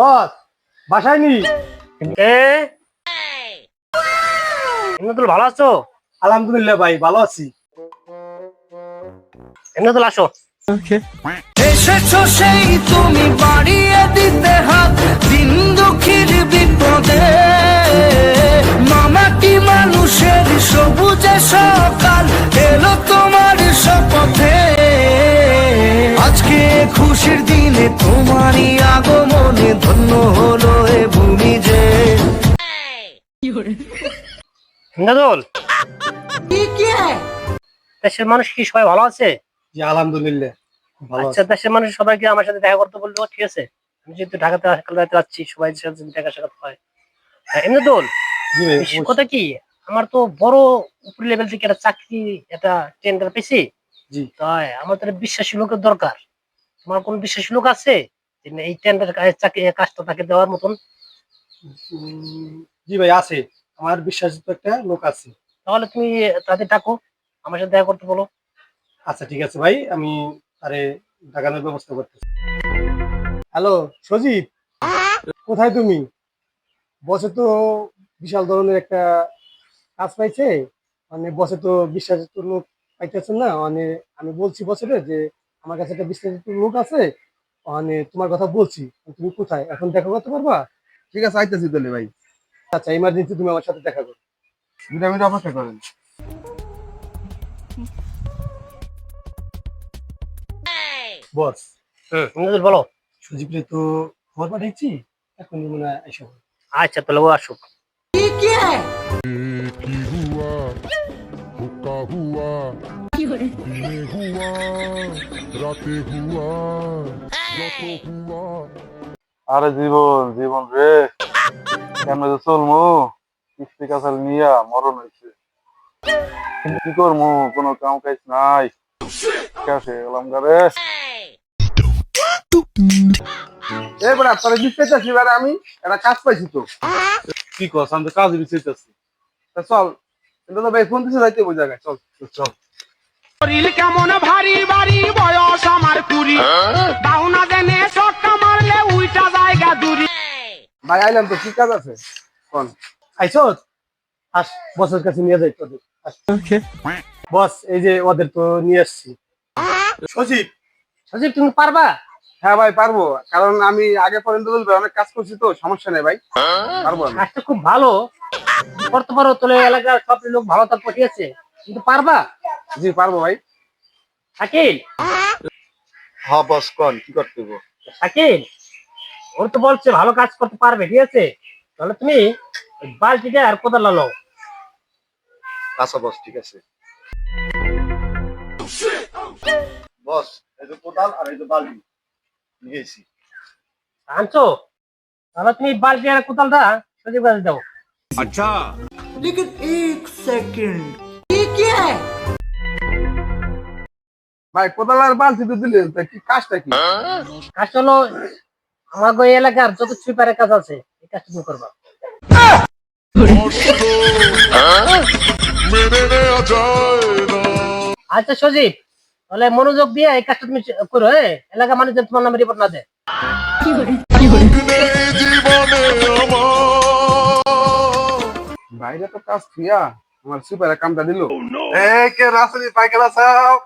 বস বাসায় নি। এ? এমনি ভালো আছো? আলহামদুলিল্লাহ ভাই ভালো আছি। এমনি আসো। এসেছ সেই তুমি বাড়িয়ে দিতে হাত দিন দুঃখীর বিপদে। মামাটি মানুষের সবুজে সকাল এলো তোমার শপথে। আজকে খুশির দিনে তোমারই আগমনে ধন্য হলো এ ভূমি যে। দেশের মানুষ কি সবাই ভালো আছে? জি আলহামদুলিল্লাহ আচ্ছা দেশের মানুষ সবাইকে আমার সাথে দেখা করতে বলল ঠিক আছে? আমি যেহেতু ঢাকাতে কালকাতে যাচ্ছি সবাই সাথে দেখা সাক্ষাৎ হয়। হ্যাঁ, জি ভাই বেশি কথা কি আমার তো বড় উপর লেভেল থেকে একটা চাকরি একটা টেন্ডার পেয়েছি। জি। তাই আমার তো বিশ্বাসী লোকের দরকার। তোমার কোন বিশ্বাসী লোক আছে? এই টেন্ডার কাজটা তাকে দেওয়ার মতন। জি ভাই আছে। আমার বিশ্বাসিত একটা লোক আছে। তাহলে তুমি তাদের ডাকো আমার সাথে দেখা করতে বলো। আচ্ছা ঠিক আছে ভাই আমি আরে ডাকানোর ব্যবস্থা করতেছি। হ্যালো সজীব? কোথায় তুমি? বসে তো বিশাল ধরনের একটা কাজ পাইছে। মানে বসে তো বিশ্বাসিত লোক পাইতেছেন না। মানে আমি বলছি বছরে যে আমার কাছে একটা বিশ্বাসিত লোক আছে। মানে তোমার কথা বলছি তুমি কোথায়? এখন দেখা করতে পারবা? ঠিক আছে আইতেছি তাহলে ভাই। আচ্ছা ইমার্জেন্সি তুমি আমার সাথে দেখা করো। তুমি মিনিট অপেক্ষা করেন। বস ইংরেজি বলো সুজিব তো খবর পাঠাইছি এখন মনে হয় আচ্ছা তাহলে ও আসুক। কি কি हुक्का हुआ दिने हुआ রাতে हुआ যত हुआ আরে জীবন জীবন রে কেন যে চলমু কিস্তি কাছাল নিয়া মরণ হয়েছে কি করমু কোনো কাম কাজ নাই কাছে গেলাম গারে এবার তোর বিস্তারিত এবার আমি একটা কাজ পাইছি তো কি কস আমি তো কাজ বিস্তারিত তা চল কিন্তু ভাই ফোন দিছে যাইতে ওই জায়গায়। চল চল। শরীর কেমন ভারী ভারী বয়স আমার কুড়ি। দাও না দেনে ছক্কা মারলে উইটা জায়গা দূরি। ভাই আইলাম তো কি কাজ আছে? কোন? আইসো আস বসের কাছে নিয়ে যাই তোদের। বস এই যে ওদের তো নিয়ে আসছি। সজীব সজীব তুমি পারবা? হ্যাঁ ভাই পারব। কারণ আমি আগে পর্যন্ত বলবে অনেক কাজ করছি তো সমস্যা নেই ভাই। পারব আমি। কাজটা খুব ভালো। করতে পারো তোলে এলাকার সব লোক ভালো তার পটিয়েছে। কিন্তু পারবা? জি পারব ভাই। শাকিল? হ্যাঁ বস কোন? কি করতে হইব? শাকিল? ওর তো বলছে ভালো কাজ করতে পারবে ঠিক আছে? তাহলে তুমি বালতিটা আর কোদাল লালো আচ্ছা বস ঠিক আছে। বস এই যে কোদাল আর এই যে বালতি। নিয়েছি আনছো তাহলে তুমি বালতি আর কোদালটা সজীব কাছে দাও लेकिन एक सेकंड ভাই কোদাল আর বালতি তো দিলেন তা কি কাজটা কি কাজটা হলো আমার ওই এলাকার যত সুইপারের কাজ আছে এই কাজটা তুমি করবা মেনে নেওয়া যায় না আচ্ছা সজীব তাহলে মনোযোগ দিয়ে এই কাজটা তুমি করো এলাকা মানুষ যেন তোমার নামে রিপোর্ট না দেয়। বাইরে তো কাজ থিয়া আমার সুপার কামটা দিল। এ, কে রাসলি সাহেব?